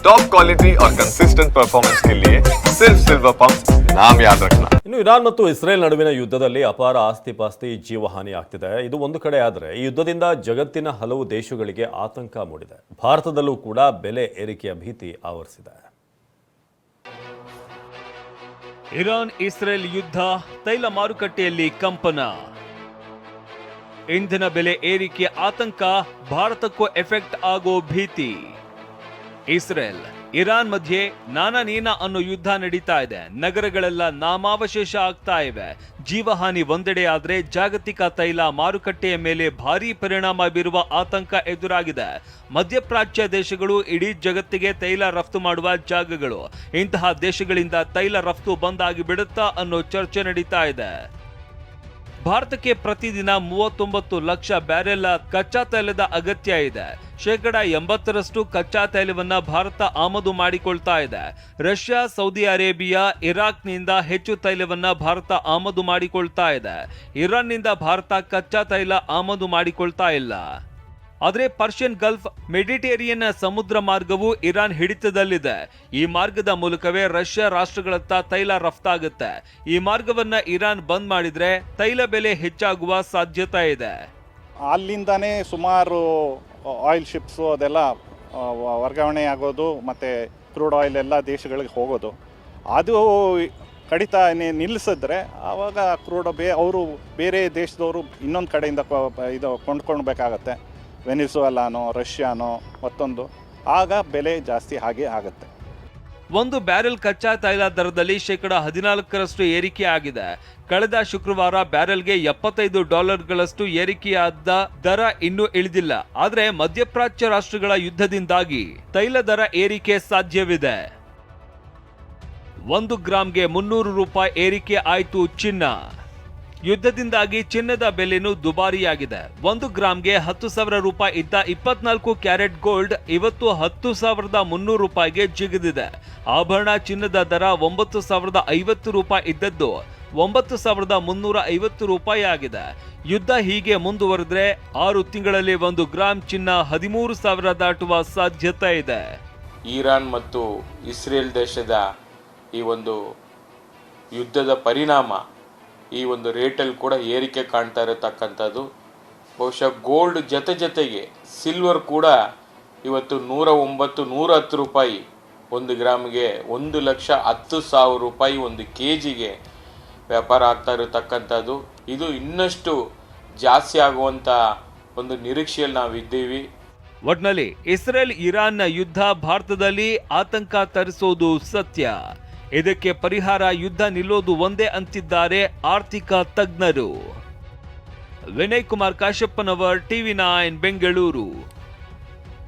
Top quality और consistent performance के लिए सिर्फ सिल्वर पंप नाम याद रखना ಇನ್ನು ಇರಾನ್ ಮತ್ತು ಇಸ್ರೇಲ್ ನಡುವಿನ ಯುದ್ಧದಲ್ಲಿ ಅಪಾರ ಆಸ್ತಿ ಪಾಸ್ತಿ ಜೀವಹಾನಿ ಆಗ್ತಿದೆ ಇದು ಒಂದು ಕಡೆ ಆದರೆ ಈ ಯುದ್ಧದಿಂದ ಜಗತ್ತಿನ ಹಲವು ದೇಶಗಳಿಗೆ ಆತಂಕ ಮೂಡಿದೆ ಭಾರತದಲ್ಲೂ ಕೂಡ ಬೆಲೆ ಏರಿಕೆಯ ಭೀತಿ ಆವರಿಸಿದೆ ಇರಾನ್ ಇಸ್ರೇಲ್ ಯುದ್ಧ ತೈಲ ಮಾರುಕಟ್ಟೆಯಲ್ಲಿ ಕಂಪನ ಇಂಧನ ಬೆಲೆ ಏರಿಕೆ ಆತಂಕ ಭಾರತಕ್ಕೂ ಎಫೆಕ್ಟ್ ಆಗೋ ಭೀತಿ ಇಸ್ರೇಲ್, ಇರಾನ್ ಮಧ್ಯೆ ನಾನಾ ನೀನಾ ಅನ್ನೋ ಯುದ್ಧ ನಡೀತಾ ಇದೆ. ನಗರಗಳೆಲ್ಲ ನಾಮಾವಶೇಷ ಆಗ್ತಾ ಇವೆ. ಜೀವಹಾನಿ ಒಂದೆಡೆ ಆದ್ರೆ ಜಾಗತಿಕ ತೈಲ ಮಾರುಕಟ್ಟೆಯ ಮೇಲೆ ಭಾರೀ ಪರಿಣಾಮ ಬೀರುವ ಆತಂಕ ಎದುರಾಗಿದೆ. ಮಧ್ಯಪ್ರಾಚ್ಯ ದೇಶಗಳು ಇಡೀ ಜಗತ್ತಿಗೆ ತೈಲ ರಫ್ತು ಮಾಡುವ ಜಾಗಗಳು. ಇಂತಹ ದೇಶಗಳಿಂದ ತೈಲ ರಫ್ತು ಬಂದಾಗಿ ಬಿಡುತ್ತಾ ಅನ್ನೋ ಚರ್ಚೆ ನಡೀತಾ ಇದೆ. ಭಾರತಕ್ಕೆ ಪ್ರತಿದಿನ ಮೂವತ್ತೊಂಬತ್ತು ಲಕ್ಷ ಬ್ಯಾರೆಲ್ ಕಚ್ಚಾ ತೈಲದ ಅಗತ್ಯ ಇದೆ. ಶೇಕಡ ಎಂಬತ್ತರಷ್ಟು ಕಚ್ಚಾ ತೈಲವನ್ನು ಭಾರತ ಆಮದು ಮಾಡಿಕೊಳ್ತಾ ಇದೆ. ರಷ್ಯಾ, ಸೌದಿ ಅರೇಬಿಯಾ, ಇರಾಕ್ನಿಂದ ಹೆಚ್ಚು ತೈಲವನ್ನು ಭಾರತ ಆಮದು ಮಾಡಿಕೊಳ್ತಾ ಇದೆ. ಇರಾನ್ನಿಂದ ಭಾರತ ಕಚ್ಚಾ ತೈಲ ಆಮದು ಮಾಡಿಕೊಳ್ತಾ ಇಲ್ಲ. ಆದರೆ ಪರ್ಷಿಯನ್ ಗಲ್ಫ್ ಮೆಡಿಟೇರಿಯನ್ ಸಮುದ್ರ ಮಾರ್ಗವು ಇರಾನ್ ಹಿಡಿತದಲ್ಲಿದೆ. ಈ ಮಾರ್ಗದ ಮೂಲಕವೇ ರಷ್ಯಾ ರಾಷ್ಟ್ರಗಳತ್ತ ತೈಲ ರಫ್ತಾಗುತ್ತೆ. ಈ ಮಾರ್ಗವನ್ನ ಇರಾನ್ ಬಂದ್ ಮಾಡಿದ್ರೆ ತೈಲ ಬೆಲೆ ಹೆಚ್ಚಾಗುವ ಸಾಧ್ಯತೆ ಇದೆ. ಅಲ್ಲಿಂದಾನೇ ಸುಮಾರು ಆಯಿಲ್ ಶಿಪ್ಸು ಅದೆಲ್ಲ ವರ್ಗಾವಣೆ ಆಗೋದು ಮತ್ತು ಕ್ರೂಡ್ ಆಯಿಲ್ ಎಲ್ಲ ದೇಶಗಳಿಗೆ ಹೋಗೋದು. ಅದು ಕಡಿತನೆ ನಿಲ್ಲಿಸಿದ್ರೆ ಆವಾಗ ಕ್ರೂಡ್ ಬೇ, ಅವರು ಬೇರೆ ದೇಶದವರು ಇನ್ನೊಂದು ಕಡೆಯಿಂದ ಇದು ಕೊಂಡ್ಕೊಳ್ಬೇಕಾಗತ್ತೆ. ವೆನಿಸುವಲಾನೋ, ರಷ್ಯಾನೋ, ಮತ್ತೊಂದು. ಆಗ ಬೆಲೆ ಜಾಸ್ತಿ ಹಾಗೆ ಆಗುತ್ತೆ. ಒಂದು ಬ್ಯಾರೆಲ್ ಕಚ್ಚಾ ತೈಲ ದರದಲ್ಲಿ ಶೇಕಡ ಹದಿನಾಲ್ಕರಷ್ಟು ಏರಿಕೆ ಆಗಿದೆ. ಕಳೆದ ಶುಕ್ರವಾರ ಬ್ಯಾರೆಲ್ಗೆ ಎಪ್ಪತ್ತೈದು ಡಾಲರ್ಗಳಷ್ಟು ಏರಿಕೆಯಾದ ದರ ಇನ್ನೂ ಇಳಿದಿಲ್ಲ. ಆದರೆ ಮಧ್ಯಪ್ರಾಚ್ಯ ರಾಷ್ಟ್ರಗಳ ಯುದ್ಧದಿಂದಾಗಿ ತೈಲ ದರ ಏರಿಕೆ ಸಾಧ್ಯವಿದೆ. ಒಂದು ಗ್ರಾಂಗೆ ಮುನ್ನೂರು ರೂಪಾಯಿ ಏರಿಕೆ ಆಯಿತು ಚಿನ್ನ. ಯುದ್ಧದಿಂದಾಗಿ ಚಿನ್ನದ ಬೆಲೆನೂ ದುಬಾರಿಯಾಗಿದೆ. ಒಂದು ಗ್ರಾಂಗೆ ಹತ್ತು ಸಾವಿರ ರೂಪಾಯಿ ಇದ್ದ ಇಪ್ಪತ್ನಾಲ್ಕು ಕ್ಯಾರೆಟ್ ಗೋಲ್ಡ್ ಇವತ್ತು ಹತ್ತು ಸಾವಿರದ ಮುನ್ನೂರು ರೂಪಾಯಿಗೆ ಜಿಗಿದಿದೆ. ಆಭರಣ ಚಿನ್ನದ ದರ ಒಂಬತ್ತು ಸಾವಿರದ ಐವತ್ತು ರೂಪಾಯಿ ಇದ್ದದ್ದು ಒಂಬತ್ತು ಸಾವಿರದ ಮುನ್ನೂರ ಐವತ್ತು ರೂಪಾಯಿ ಆಗಿದೆ. ಯುದ್ಧ ಹೀಗೆ ಮುಂದುವರೆದ್ರೆ ಆರು ತಿಂಗಳಲ್ಲಿ ಒಂದು ಗ್ರಾಂ ಚಿನ್ನ ಹದಿಮೂರು ಸಾವಿರ ದಾಟುವ ಸಾಧ್ಯತೆ ಇದೆ. ಇರಾನ್ ಮತ್ತು ಇಸ್ರೇಲ್ ದೇಶದ ಈ ಒಂದು ಯುದ್ಧದ ಪರಿಣಾಮ ಈ ಒಂದು ರೇಟಲ್ಲಿ ಕೂಡ ಏರಿಕೆ ಕಾಣ್ತಾ ಇರತಕ್ಕಂಥದ್ದು. ಬಹುಶಃ ಗೋಲ್ಡ್ ಜೊತೆ ಜೊತೆಗೆ ಸಿಲ್ವರ್ ಕೂಡ ಇವತ್ತು ನೂರ ಒಂಬತ್ತು ನೂರ ಹತ್ತು ರೂಪಾಯಿ ಒಂದು ಗ್ರಾಮ್ಗೆ ಒಂದು ಲಕ್ಷ ಹತ್ತು ಸಾವಿರ ರೂಪಾಯಿ ಒಂದು ಕೆ ಜಿಗೆ ವ್ಯಾಪಾರ ಆಗ್ತಾ ಇರತಕ್ಕಂಥದ್ದು. ಇದು ಇನ್ನಷ್ಟು ಜಾಸ್ತಿ ಆಗುವಂಥ ಒಂದು ನಿರೀಕ್ಷೆಯಲ್ಲಿ ನಾವಿದ್ದೀವಿ. ಒಟ್ನಲ್ಲಿ ಇಸ್ರೇಲ್ ಇರಾನ್ನ ಯುದ್ಧ ಭಾರತದಲ್ಲಿ ಆತಂಕ ತರಿಸೋದು ಸತ್ಯ. ಇದಕ್ಕೆ ಪರಿಹಾರ ಯುದ್ಧ ನಿಲ್ಲೋದು ಒಂದೇ ಅಂತಿದ್ದಾರೆ ಆರ್ಥಿಕ ತಜ್ಞರು. Vinay Kumar Kashappanavar TV nine Bengaluru.